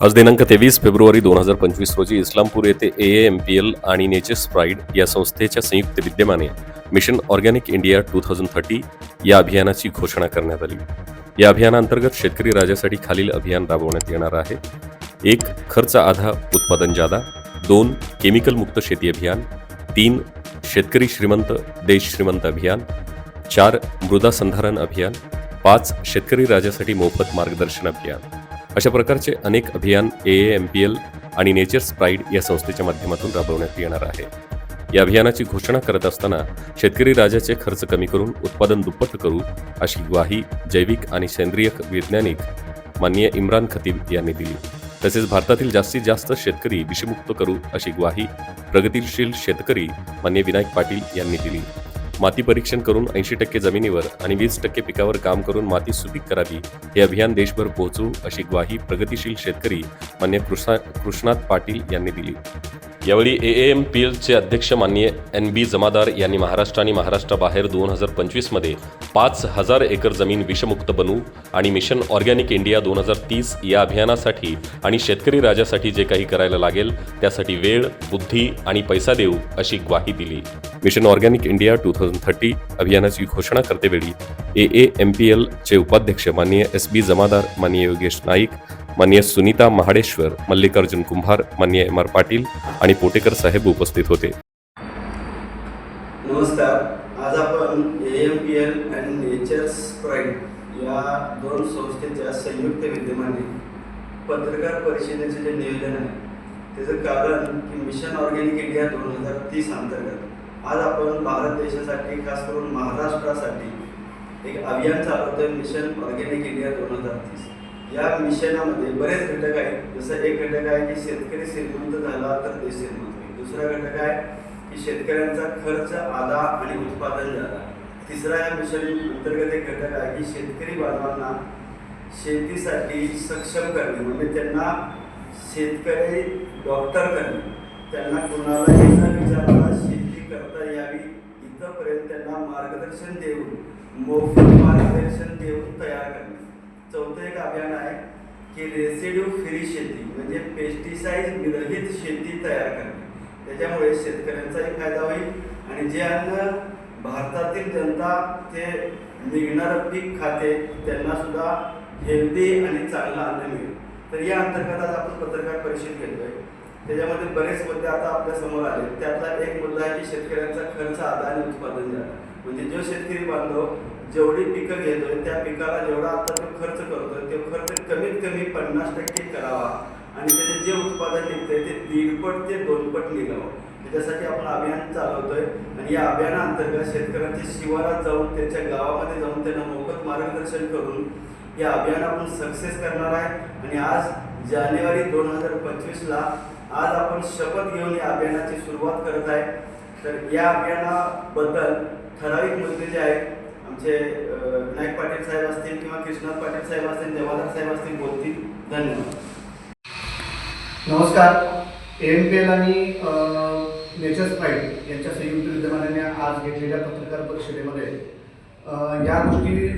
आज दिनांक तेवीस फेब्रुवारी दोन हजार पंचवीस रोजी इस्लामपूर येथे ए एम पी एल आणि नेचर्स प्राईड या संस्थेच्या संयुक्त विद्यमाने mission organic India two thousand thirty या अभियानाची घोषणा करण्यात आली. या अभियानांतर्गत शेतकरी राजासाठी खालील अभियान राबवण्यात येणार आहे. एक खर्च आधा उत्पादन जादा दोन केमिकलमुक्त शेती अभियान. तीन शेतकरी श्रीमंत देश श्रीमंत अभियान. चार मृदा संधारण अभियान. पाच शेतकरी राजासाठी मोफत मार्गदर्शन अभियान. अशा प्रकारचे अनेक अभियान ए एम पी एल आणि नेचर्स प्राईड या संस्थेच्या माध्यमातून राबवण्यात येणार आहे. या अभियानाची घोषणा करत असताना शेतकरी राजाचे खर्च कमी करून उत्पादन दुप्पट करू अशी ग्वाही जैविक आणि सेंद्रिय वैज्ञानिक माननीय इम्रान खतीब यांनी दिली. तसेच भारतातील जास्तीत जास्त शेतकरी विषमुक्त करू अशी ग्वाही प्रगतिशील शेतकरी मान्य विनायक पाटील यांनी दिली. माती परीक्षण करून ऐंशी टक्के जमिनीवर आणि वीस टक्के पिकावर काम करून माती सुपीक करावी हे अभियान देशभर पोहोचू अशी ग्वाही प्रगतीशील शेतकरी मान्य कृष्णा कृष्णात पाटील यांनी दिली. यावेळी ए एम पी एलचे अध्यक्ष माननीय एन बी जमादार यांनी महाराष्ट्र आणि महाराष्ट्राबाहेर दोन हजार पंचवीसमध्ये पाच हजार एकर जमीन विषमुक्त बनू आणि मिशन ऑर्गॅनिक इंडिया दोन हजार तीस या अभियानासाठी आणि शेतकरी राजासाठी जे काही करायला लागेल त्यासाठी वेळ बुद्धी आणि पैसा देऊ अशी ग्वाही दिली. Mission organic India two thousand thirty अभियानाची घोषणा करतेवेळी ए ए एम पी एलचे उपाध्यक्ष माननीय एस बी जमादार माननीय योगेश नाईक मान्य सुनीता महाडेश्वर मल्लिकार्जुन कुंभार मान्य एम आर पाटील आणि पोटेकर साहेब उपस्थित होते. नमस्कार. आज आपण ए एम पी एल आणि नेचर्स प्राईड या दोन संस्थेच्या संयुक्त विद्यमाने पत्रकार परिषदेचे जे नियोजन आहे त्याचं कारण की मिशन ऑर्गॅनिक इंडिया दोन हजार तीस अंतर्गत आज आपण भारत देशासाठी खास करून महाराष्ट्रासाठी एक अभियान चालवतोय मिशन ऑर्गॅनिक इंडिया दोन हजार तीस. या मिशनामध्ये बरेच घटक आहेत. जसं एक घटक आहे की शेतकरी श्रीमंत झाला तर देश श्रीमंत होईल दुसरा घटक आहे की शेतकऱ्यांचा खर्च आधा आणि उत्पादन झाला. तिसरा या मिशन अंतर्गत एक घटक आहे की शेतकरी बांधवांना शेतीसाठी सक्षम करणे. म्हणजे त्यांना शेतकरी डॉक्टर करणे. त्यांना कोणालाही न विचारता शेती करता यावी. इथंपर्यंत त्यांना मार्गदर्शन देऊन मोफत मार्गदर्शन देऊन तयार करणे. चौथं एक अभियान आहे की रेसिड्यू फ्री शेती म्हणजे पेस्टिसाईड विरहित शेती तयार करणे. त्याच्यामुळे शेतकऱ्यांचाही फायदा होईल आणि जे अन्न भारतातील जनता ते निघणारं पीक खाते त्यांना सुद्धा हेल्दी आणि चांगलं अन्न मिळेल. तर या अंतर्गत आज आपण पत्रकार परिषद घेतोय. त्याच्यामध्ये बरेच मुद्दे आता आपल्यासमोर आले त्यातला एक मुद्दा आहे की शेतकऱ्यांचा खर्च आधार आणि उत्पादन झाला म्हणजे जो शेतकरी बांधव जेवढी पिकं घेतोय त्या पिकाला जेवढा आता तो खर्च करतोय तो खर्च कमीत कमी पन्नास टक्के करावा. आणि त्याचे जे उत्पादन निघतंय ते दीडपट ते दोनपट निघावं. त्याच्यासाठी आपण अभियान चालवतोय. आणि या अभियानाअंतर्गत शेतकऱ्यांच्या शिवारात जाऊन त्यांच्या गावामध्ये जाऊन त्यांना मोफत मार्गदर्शन करून या अभियान आपण सक्सेस करणार आहे. आणि आज जानेवारी दोन हजार पंचवीसला आज आपण शपथ घेऊन या अभियानाची सुरुवात करत आहे. तर या अभियानाबद्दल ठराविक मुद्दे जे आहेत आमचे विनायक पाटील साहेब असतील किंवा कृष्णा पाटील साहेब असतील देवादार साहेब असतील बोलतील. धन्यवाद. नमस्कार. एम पी एल आणि नेचर्स प्राईड यांच्या संयुक्त विद्यमानाने आज घेतलेल्या पत्रकार परिषदेमध्ये या गोष्टी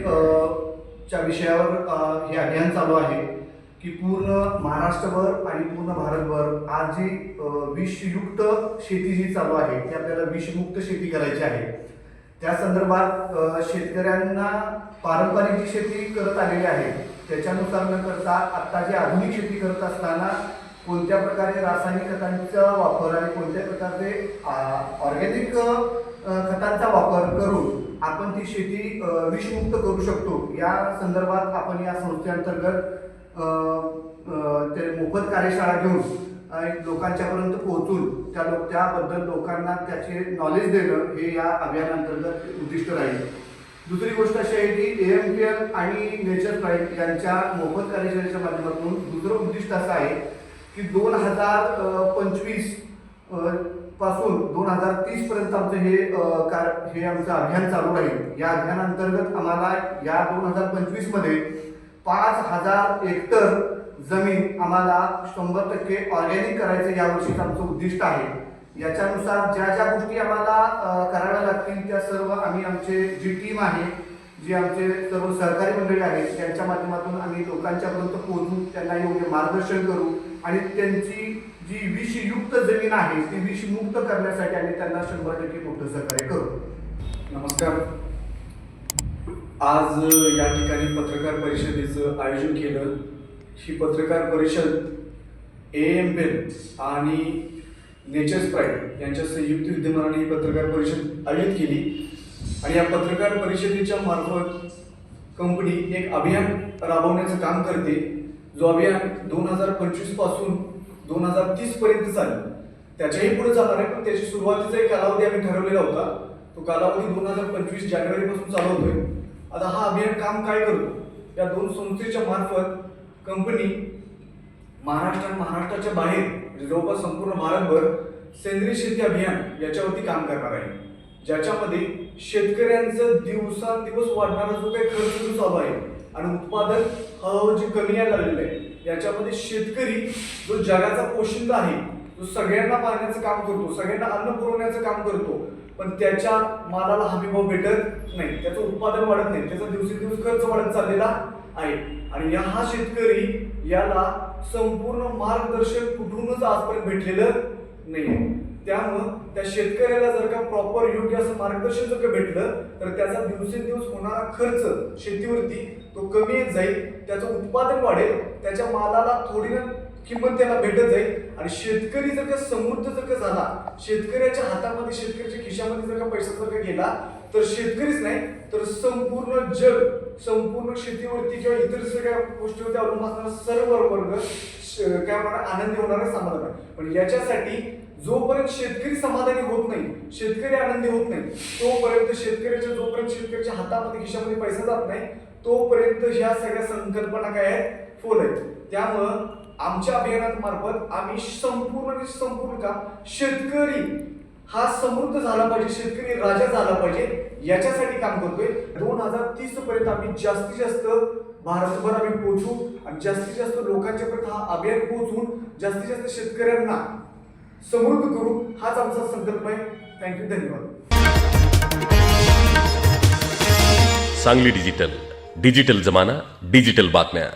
च्या विषयावर हे अभियान चालू आहे की पूर्ण महाराष्ट्रभर आणि पूर्ण भारतभर आज जी विषयुक्त शेती जी चालू आहे ती आपल्याला विषमुक्त शेती करायची आहे. त्या संदर्भात शेतकऱ्यांना पारंपरिक जी शेती करत आलेली आहे त्याच्यानुसार न करता आत्ता जी आधुनिक शेती करत असताना कोणत्या प्रकारे रासायनिक खतांचा वापर आणि कोणत्या प्रकारचे ऑर्गॅनिक खतांचा वापर करून आपण ती शेती विषमुक्त करू शकतो या संदर्भात आपण या संस्थेअंतर्गत ते मोफत कार्यशाळा घेऊन लोकांच्यापर्यंत पोहोचून त्या लोक त्याबद्दल लोकांना त्याचे नॉलेज देणं हे या अभियानांतर्गत उद्दिष्ट राहील. दुसरी गोष्ट अशी आहे की एम पी एल आणि नेचर प्राईड यांच्या मोफत कार्यशाळेच्या माध्यमातून दुसरं उद्दिष्ट असं आहे की दोन हजार पंचवीसपासून दोन हजार तीसपर्यंत आमचं हे कार हे आमचं अभियान चालू राहील. या अभियानांतर्गत आम्हाला या दोन हजार पंचवीसमध्ये पाच हजार हेक्टर जमीन आम्हाला शंभर टक्के ऑर्गॅनिक करायचं यावर्षीचं आमचं उद्दिष्ट आहे. याच्यानुसार ज्या ज्या गोष्टी आम्हाला कराव्या लागतील त्या सर्व आम्ही आमचे जी टीम आहे जी आमचे सर्व सहकारी मंडळी आहेत त्यांच्या माध्यमातून आम्ही लोकांच्यापर्यंत पोहोचून त्यांना योग्य मार्गदर्शन करू आणि त्यांची जी विषयुक्त जमीन आहे ती विषमुक्त करण्यासाठी आम्ही त्यांना शंभर टक्के मोठं सहकार्य करू. नमस्कार. आज या ठिकाणी पत्रकार परिषदेचं आयोजन केलं. ही पत्रकार परिषद ए एम पेन आणि नेचर स्प्राईट यांच्या संयुक्त विद्यमानाने ही पत्रकार परिषद आयोजित केली. आणि या पत्रकार परिषदेच्या मार्फत कंपनी एक अभियान राबवण्याचं काम करते जो अभियान दोन हजार पंचवीसपासून दोन हजार तीस पर्यंत चालेल. त्याच्याही पुढे जाणार आहे पण त्याची सुरुवातीचा एक कालावधी आम्ही ठरवलेला होता. तो कालावधी दोन हजार पंचवीस जानेवारीपासून चालवतोय आता हा अभियान काम काय करतो? या दोन संस्थेच्या मार्फत कंपनी महाराष्ट्र महाराष्ट्राच्या बाहेर म्हणजे जवळपास संपूर्ण भारतभर सेंद्रिय शेती अभियान याच्यावरती काम करणार आहे. ज्याच्यामध्ये शेतकऱ्यांचं दिवसांदिवस वाढणारा जो काही खर्च चालू आहे आणि उत्पादन हळूहळू जे कमी यायला लागलेलं आहे याच्यामध्ये शेतकरी जो जगाचा पोशिंदा आहे जो सगळ्यांना पाहण्याचं काम करतो सगळ्यांना अन्न पुरवण्याचं काम करतो पण त्याच्या मालाला हमीभाव भेटत नाही त्याचं उत्पादन वाढत नाही त्याचा दिवसेंदिवस खर्च वाढत चाललेला आहे आणि या हा शेतकरी याला संपूर्ण मार्गदर्शन कुठूनच आजपर्यंत भेटलेलं नाही त्यामुळं त्या शेतकऱ्याला जर का प्रॉपर योग्य असं मार्गदर्शन जर का भेटलं तर त्याचा दिवसेंदिवस होणारा खर्च शेतीवरती तो कमी येत जाईल त्याचं उत्पादन वाढेल त्याच्या मालाला थोडी ना किंमत त्याला भेटत जाईल. आणि शेतकरी जर का समृद्ध जर का झाला शेतकऱ्याच्या हातामध्ये शेतकऱ्याच्या खिशामध्ये जर का पैसा जर का गेला तर शेतकरीच नाही तर संपूर्ण जग संपूर्ण शेतीवरती किंवा इतर सगळ्या गोष्टीवरती अवलंबून असणारा सर्व वर्ग श- काय म्हणणार आनंदी होणार समाधान आहे. पण याच्यासाठी जोपर्यंत शेतकरी समाधानी होत नाही शेतकरी आनंदी होत नाही तोपर्यंत शेतकऱ्याच्या जोपर्यंत शेतकऱ्याच्या हातामध्ये खिशामध्ये पैसा जात नाही तोपर्यंत ह्या सगळ्या संकल्पना काय आहेत? फोल आहेत. त्यामुळं आमच्या अभियानात मार्फत आम्ही संपूर्ण संपूर्ण का शेतकरी हा समृद्ध झाला पाहिजे शेतकरी राजा झाला पाहिजे याच्यासाठी काम करतोय. दोन हजार तीस पर्यंत आम्ही जास्तीत जास्त भारतभर आम्ही पोहोचू आणि जास्तीत जास्त लोकांच्या पर्यंत हा अभियान पोहोचून जास्तीत जास्त शेतकऱ्यांना समृद्ध करू हाच आमचा संकल्प आहे. थँक्यू धन्यवाद. सांगली डिजिटल. डिजिटल जमाना डिजिटल बातम्या.